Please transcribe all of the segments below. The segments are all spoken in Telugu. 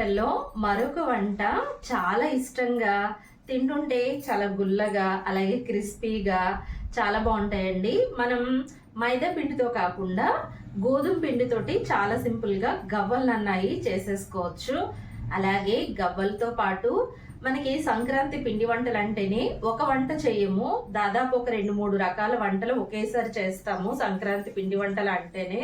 వంటల్లో మరొక వంట చాలా ఇష్టంగా తింటుంటే చాలా గుల్లగా అలాగే క్రిస్పీగా చాలా బాగుంటాయండి. మనం మైదా పిండితో కాకుండా గోధుమ పిండితోటి చాలా సింపుల్గా గవ్వలు అన్నాయి చేసేసుకోవచ్చు. అలాగే గవ్వలతో పాటు మనకి సంక్రాంతి పిండి వంటలు అంటేనే ఒక వంట చేయము. దాదాపు ఒక రెండు మూడు రకాల వంటలు ఒకేసారి చేస్తాము సంక్రాంతి పిండి వంటలు అంటేనే.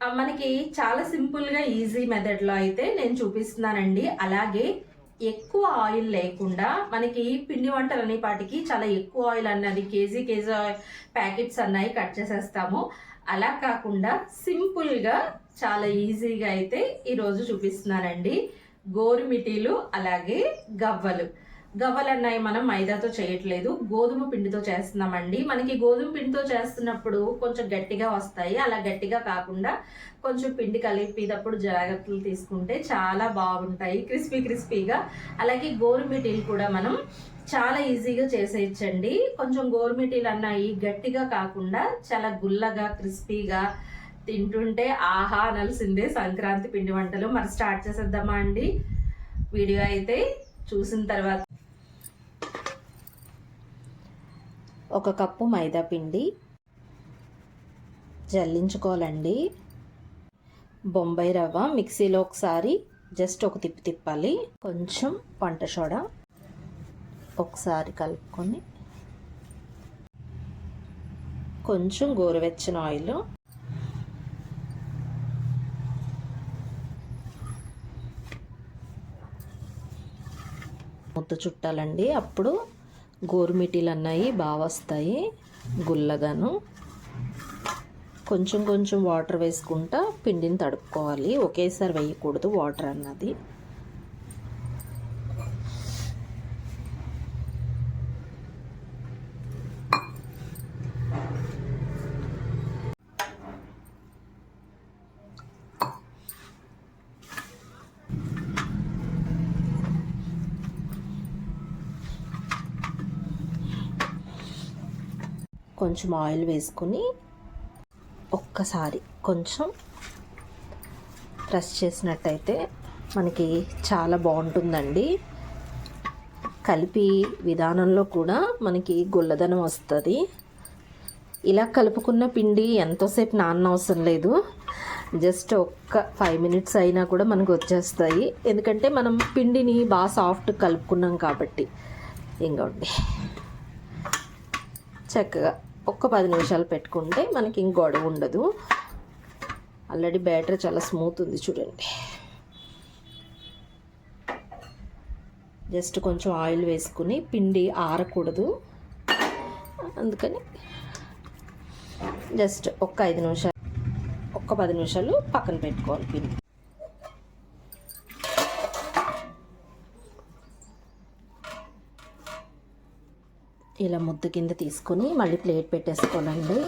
మనకి చాలా సింపుల్గా ఈజీ మెథడ్లో అయితే నేను చూపిస్తున్నానండి. అలాగే ఎక్కువ ఆయిల్ లేకుండా మనకి పిండి వంటలు అనే పాటికి చాలా ఎక్కువ ఆయిల్ అన్నది కేజీ కేజీ ప్యాకెట్స్ అన్నాయి కట్ చేసేస్తాము. అలా కాకుండా సింపుల్గా చాలా ఈజీగా అయితే ఈరోజు చూపిస్తున్నానండి. గోరుమిటీలు అలాగే గవ్వలు. గవ్వలన్నాయి మనం మైదాతో చేయట్లేదు. గోధుమ పిండితో చేస్తున్నామండి. మనకి గోధుమ పిండితో చేస్తున్నప్పుడు కొంచెం గట్టిగా వస్తాయి. అలా గట్టిగా కాకుండా కొంచెం పిండి కలిపేటప్పుడు జాగ్రత్తలు తీసుకుంటే చాలా బాగుంటాయి. క్రిస్పీ క్రిస్పీగా. అలాగే గోరుమిటీలు కూడా మనం చాలా ఈజీగా చేసేయచ్చండి. కొంచెం గోరుమిటీలు అన్నాయి గట్టిగా కాకుండా చాలా గుల్లగా క్రిస్పీగా తింటుంటే ఆహా అనాల్సిందే సంక్రాంతి పిండి వంటలు. మరి స్టార్ట్ చేసేద్దామా అండి? వీడియో అయితే చూసిన తర్వాత ఒక కప్పు మైదా పిండి జల్లించుకోవాలండి. బొంబాయి రవ్వ మిక్సీలో ఒకసారి జస్ట్ ఒక తిప్పి తిప్పాలి. కొంచెం వంట సోడా ఒకసారి కలుపుకొని కొంచెం గోరువెచ్చని ఆయిల్ ముద్ద చుట్టాలండి. అప్పుడు గోరుమిటీలు అన్నాయి బాగా వస్తాయి గుల్లగాను. కొంచెం కొంచెం వాటర్ వేసుకుంటా పిండిని తడుపుకోవాలి. ఒకేసారి వేయకూడదు వాటర్ అన్నది. కొంచెం ఆయిల్ వేసుకుని ఒక్కసారి కొంచెం ప్రెస్ చేసినట్టయితే మనకి చాలా బాగుంటుందండి. కలిపి విధానంలో కూడా మనకి గుల్లదనం వస్తుంది. ఇలా కలుపుకున్న పిండి ఎంతోసేపు నాన్న అవసరం లేదు. జస్ట్ ఒక్క ఫైవ్ మినిట్స్ అయినా కూడా మనకు వచ్చేస్తాయి. ఎందుకంటే మనం పిండిని బాగా సాఫ్ట్ కలుపుకున్నాం కాబట్టి. ఇంకోండి చక్కగా ఒక్క పది నిమిషాలు పెట్టుకుంటే మనకి ఇంక గొడవ ఉండదు. ఆల్రెడీ బ్యాటర్ చాలా స్మూత్ ఉంది చూడండి. జస్ట్ కొంచెం ఆయిల్ వేసుకుని పిండి ఆరకూడదు. అందుకని జస్ట్ ఒక్క ఐదు నిమిషాలు ఒక్క పది నిమిషాలు పక్కన పెట్టుకోవాలి పిండి. ఇలా ముద్ద కింద తీసుకొని మళ్ళీ ప్లేట్ పెట్టేసుకోవాలండి.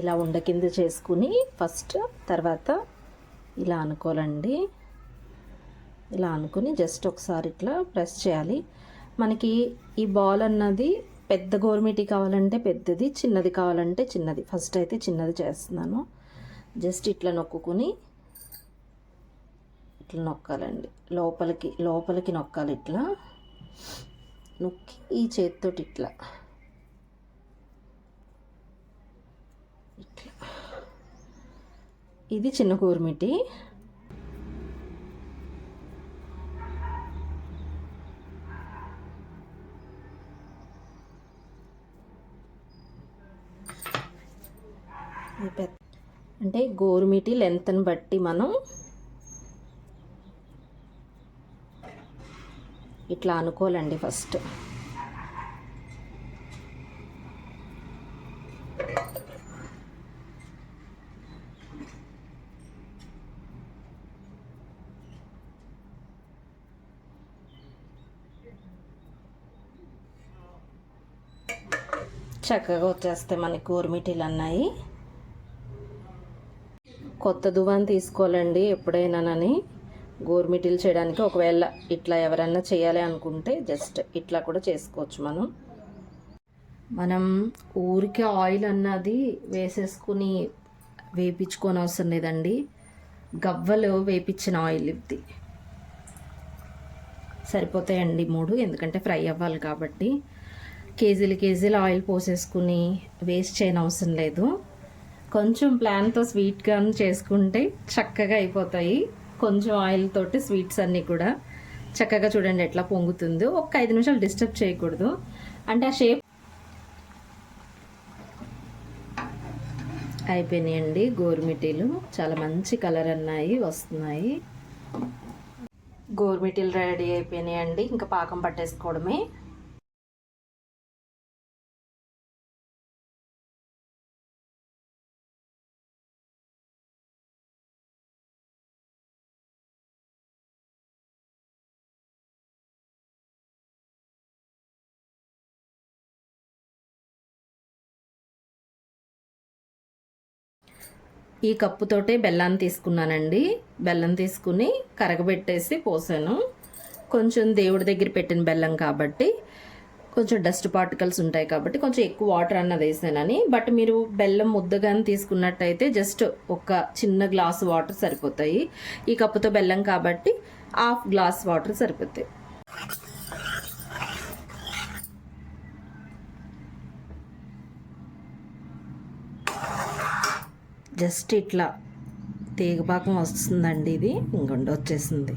ఇలా ఉండ కింద చేసుకుని ఫస్ట్ తర్వాత ఇలా అనుకోవాలండి. ఇలా అనుకుని జస్ట్ ఒకసారి ఇట్లా ప్రెస్ చేయాలి. మనకి ఈ బాల్ అన్నది పెద్ద గోర్మిటీ కావాలంటే పెద్దది చిన్నది కావాలంటే చిన్నది. ఫస్ట్ అయితే చిన్నది చేస్తున్నాను. జస్ట్ ఇట్లా నొక్కుని ఇట్లా నొక్కాలండి. లోపలికి లోపలికి నొక్కాలి ఇట్లా. నొక్కి ఈ చేతితోటి ఇట్లా. ఇట్లా. ఇది చిన్న కూరమిటి. అంటే గోరుమిటి లెంత్ని బట్టి మనం ఇట్లా అనుకోవాలండి ఫస్ట్. చక్కగా వచ్చేస్తాయి మనకి గోరుమిటీలు అన్నాయి. కొత్త దువాన్ని తీసుకోవాలండి ఎప్పుడైనానని. గోరుమిటిల్ చేయడానికి ఒకవేళ ఇట్లా ఎవరైనా చేయాలి అనుకుంటే జస్ట్ ఇట్లా కూడా చేసుకోవచ్చు మనం. మనం ఊరికే ఆయిల్ అన్నది వేసేసుకుని వేపించుకొని అవసరం లేదండి. గవ్వలు వేపించిన ఆయిల్ ఇది. సరిపోతాయండి మూడు ఎందుకంటే ఫ్రై అవ్వాలి కాబట్టి. కేజీలు కేజీలు ఆయిల్ పోసేసుకుని వేస్ట్ చేయని అవసరం లేదు. కొంచెం ప్లాన్తో స్వీట్గా చేసుకుంటే చక్కగా అయిపోతాయి. కొంచెం ఆయిల్ తోటి స్వీట్స్ అన్నీ కూడా చక్కగా చూడండి ఎట్లా పొంగుతుందో. ఒక ఐదు నిమిషాలు డిస్టర్బ్ చేయకూడదు. అంటే ఆ షేప్ అయిపోయినాయండి గోరుమిటీలు చాలా మంచి కలర్ అన్నాయి వస్తున్నాయి. గోరుమిటీలు రెడీ అయిపోయినాయండి. ఇంకా పాకం పట్టేసుకోవడమే. ఈ కప్పుతోటే బెల్లాన్ని తీసుకున్నానండి. బెల్లం తీసుకుని కరగబెట్టేసి పోసాను. కొంచెం దేవుడి దగ్గర పెట్టిన బెల్లం కాబట్టి కొంచెం డస్ట్ పార్టికల్స్ ఉంటాయి కాబట్టి కొంచెం ఎక్కువ వాటర్ అన్నది వేసానని. బట్ మీరు బెల్లం ముద్దగాని తీసుకున్నట్టయితే జస్ట్ ఒక చిన్న గ్లాస్ వాటర్ సరిపోతాయి. ఈ కప్పుతో బెల్లం కాబట్టి హాఫ్ గ్లాస్ వాటర్ సరిపోతాయి. జస్ట్ ఇట్లా తీగపాకం వస్తుందండి ఇది. ఇంకొండ వచ్చేసింది.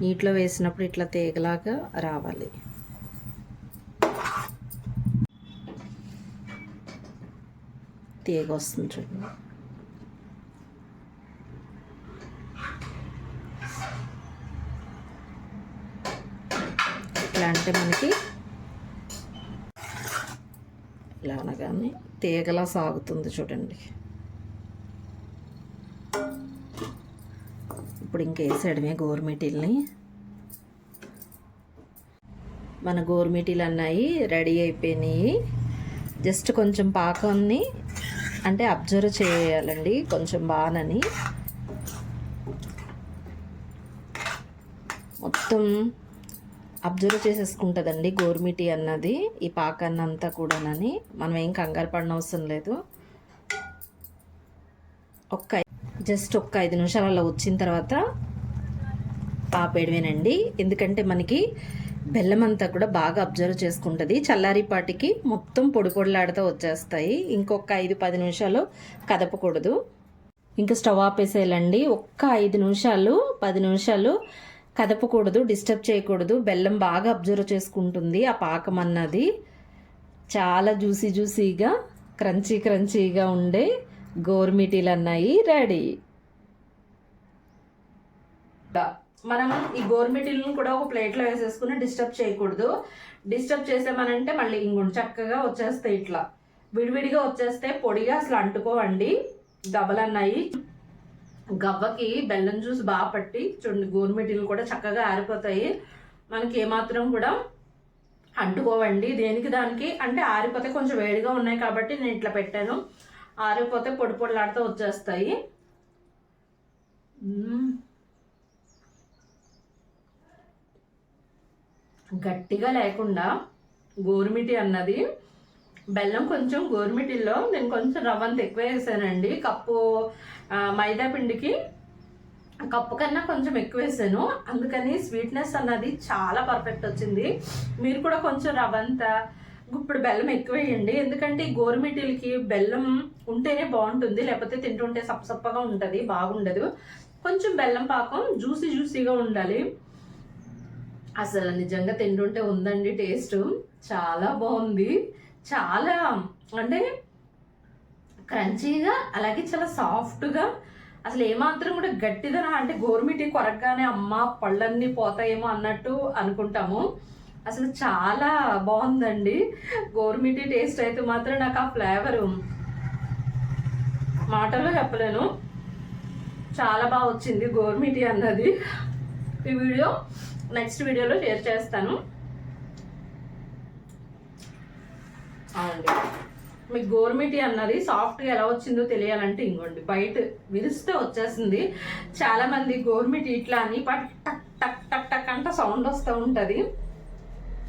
నీటిలో వేసినప్పుడు ఇట్లా తీగలాగా రావాలి. తీగ వస్తుంది చూడండి. ఇట్లా అంటే మనకి ఇలా అనగానే తీగలా సాగుతుంది చూడండి. ఇప్పుడు ఇంకా వేసాడమే గోరుమిటిల్ని మన గోరుమిటీలు అన్నాయి రెడీ అయిపోయినాయి. జస్ట్ కొంచెం పాకాన్ని అంటే అబ్జర్వ్ చేయాలండి కొంచెం బాగానని మొత్తం అబ్జర్వ్ చేసేసుకుంటుందండి గోరుమిటి అన్నది ఈ పాకాన్ని అంతా కూడానని. మనం ఏం కంగారు పడిన అవసరం లేదు. ఒక్క జస్ట్ ఒక్క ఐదు నిమిషాలు అలా వచ్చిన తర్వాత ఆపేయడమేనండి. ఎందుకంటే మనకి బెల్లం అంతా కూడా బాగా అబ్జర్వ్ చేసుకుంటుంది. చల్లారిపాటికి మొత్తం పొడి పొడిలాడుతూ వచ్చేస్తాయి. ఇంకొక ఐదు పది నిమిషాలు కదపకూడదు. ఇంకా స్టవ్ ఆపేసేయాలండి. ఒక్క ఐదు నిమిషాలు పది నిమిషాలు కదపకూడదు డిస్టర్బ్ చేయకూడదు. బెల్లం బాగా అబ్జర్వ్ చేసుకుంటుంది ఆ పాకం అన్నది. చాలా జ్యూసీ జ్యూసీగా క్రంచీ క్రంచీగా ఉండే గోర్మిటీలు అన్నాయి రెడీ మనం ఈ గోర్మిటీలను కూడా ఒక ప్లేట్లో వేసేసుకుని డిస్టర్బ్ చేయకూడదు. డిస్టర్బ్ చేసామనంటే మళ్ళీ ఇంగుండు చక్కగా వచ్చేస్తాయి ఇట్లా. విడివిడిగా వచ్చేస్తే పొడిగా అసలు అంటుకోవండి. గవ్వలన్నాయి. గవ్వకి బెల్లం జ్యూస్ బాగా పట్టి చూడండి గోరుమిటీలు కూడా చక్కగా ఆరిపోతాయి. మనకి ఏమాత్రం కూడా అంటుకోవండి. దేనికి దానికి? అంటే ఆరిపోతే కొంచెం వేడిగా ఉన్నాయి కాబట్టి నేను ఇట్లా పెట్టాను. ఆరిపోతే పొడి పొడిలాడుతూ వచ్చేస్తాయి. గట్టిగా లేకుండా గోరుమిటి అన్నది. బెల్లం కొంచెం గోరుమిటిల్లో నేను కొంచెం రవ్వంత ఎక్కువ వేసానండి. కప్పు మైదా పిండికి కప్పు కన్నా కొంచెం ఎక్కువ వేసాను. అందుకని స్వీట్నెస్ అన్నది చాలా పర్ఫెక్ట్ వచ్చింది. మీరు కూడా కొంచెం రవ్వంత ఇప్పుడు బెల్లం ఎక్కువ వేయండి ఎందుకంటే ఈ గోరుమిటీలకి బెల్లం ఉంటేనే బాగుంటుంది. లేకపోతే తింటుంటే సప్పసప్పగా ఉంటుంది బాగుండదు. కొంచెం బెల్లం పాకం జ్యూసీ జ్యూసీగా ఉండాలి. అసలు నిజంగా తింటుంటే ఉందండి టేస్ట్. చాలా బాగుంది. చాలా అంటే క్రంచీగా అలాగే చాలా సాఫ్ట్గా అసలు ఏమాత్రం కూడా గట్టిదన అంటే గోరుమిటి కొరగానే అమ్మ పళ్ళన్నీ పోతాయేమో అన్నట్టు అనుకుంటాము. అసలు చాలా బాగుందండి. గోరుమిటి టేస్ట్ అయితే మాత్రం నాకు ఆ ఫ్లేవర్ మాటలో చెప్పలేను. చాలా బాగా వచ్చింది గోర్మిటీ అన్నది. ఈ వీడియో నెక్స్ట్ వీడియోలో షేర్ చేస్తాను. అవునండి. మీకు గోర్మిటీ అన్నది సాఫ్ట్గా ఎలా వచ్చిందో తెలియాలంటే ఇంకోండి బయట విరిస్తే వచ్చేసింది. చాలామంది గోర్మిటీ ఇట్లా అని టక్ టక్ టక్ టక్ అంట సౌండ్ వస్తూ ఉంటుంది.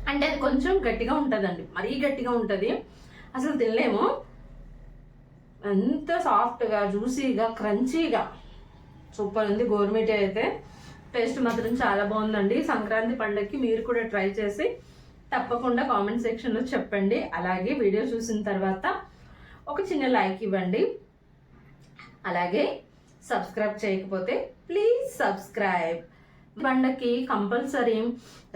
అంటే అది కొంచెం గట్టిగా ఉంటుందండి. మరీ గట్టిగా ఉంటుంది. అసలు తినలేము. ఎంత సాఫ్ట్గా జ్యూసీగా క్రంచీగా. సూపర్ ఉంది. గోర్మిటీ అయితే టేస్ట్ మాత్రం చాలా బాగుందండి. సంక్రాంతి పండగకి మీరు కూడా ట్రై చేసి తప్పకుండా కామెంట్ సెక్షన్లో చెప్పండి. అలాగే వీడియో చూసిన తర్వాత ఒక చిన్న లైక్ ఇవ్వండి. అలాగే సబ్స్క్రైబ్ చేయకపోతే ప్లీజ్ సబ్స్క్రైబ్. పండక్కి కంపల్సరీ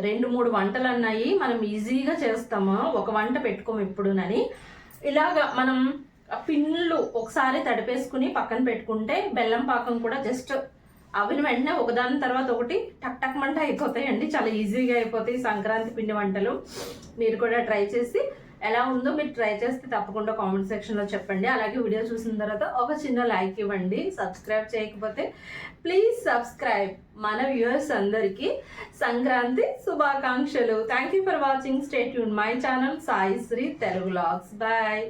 రెండు మూడు వంటలు అన్నాయి మనం ఈజీగా చేస్తాము. ఒక వంట పెట్టుకోము ఇప్పుడునని. ఇలాగ మనం పిన్నులు ఒకసారి తడిపేసుకుని పక్కన పెట్టుకుంటే బెల్లం పాకం కూడా జస్ట్ అవిన వెంటనే ఒకదాని తర్వాత ఒకటి టక్ టక్ మంట అయిపోతాయండి. చాలా ఈజీగా అయిపోతాయి సంక్రాంతి పిండి వంటలు. మీరు కూడా ట్రై చేసి ఎలా ఉందో మీరు ట్రై చేస్తే తప్పకుండా కామెంట్ సెక్షన్లో చెప్పండి. అలాగే వీడియో చూసిన తర్వాత ఒక చిన్న లైక్ ఇవ్వండి. సబ్స్క్రైబ్ చేయకపోతే ప్లీజ్ సబ్స్క్రైబ్ మన వ్యూవర్స్ అందరికీ సంక్రాంతి శుభాకాంక్షలు. Thank you for watching stay Yoon my channel Sai Sri Telugu logs bye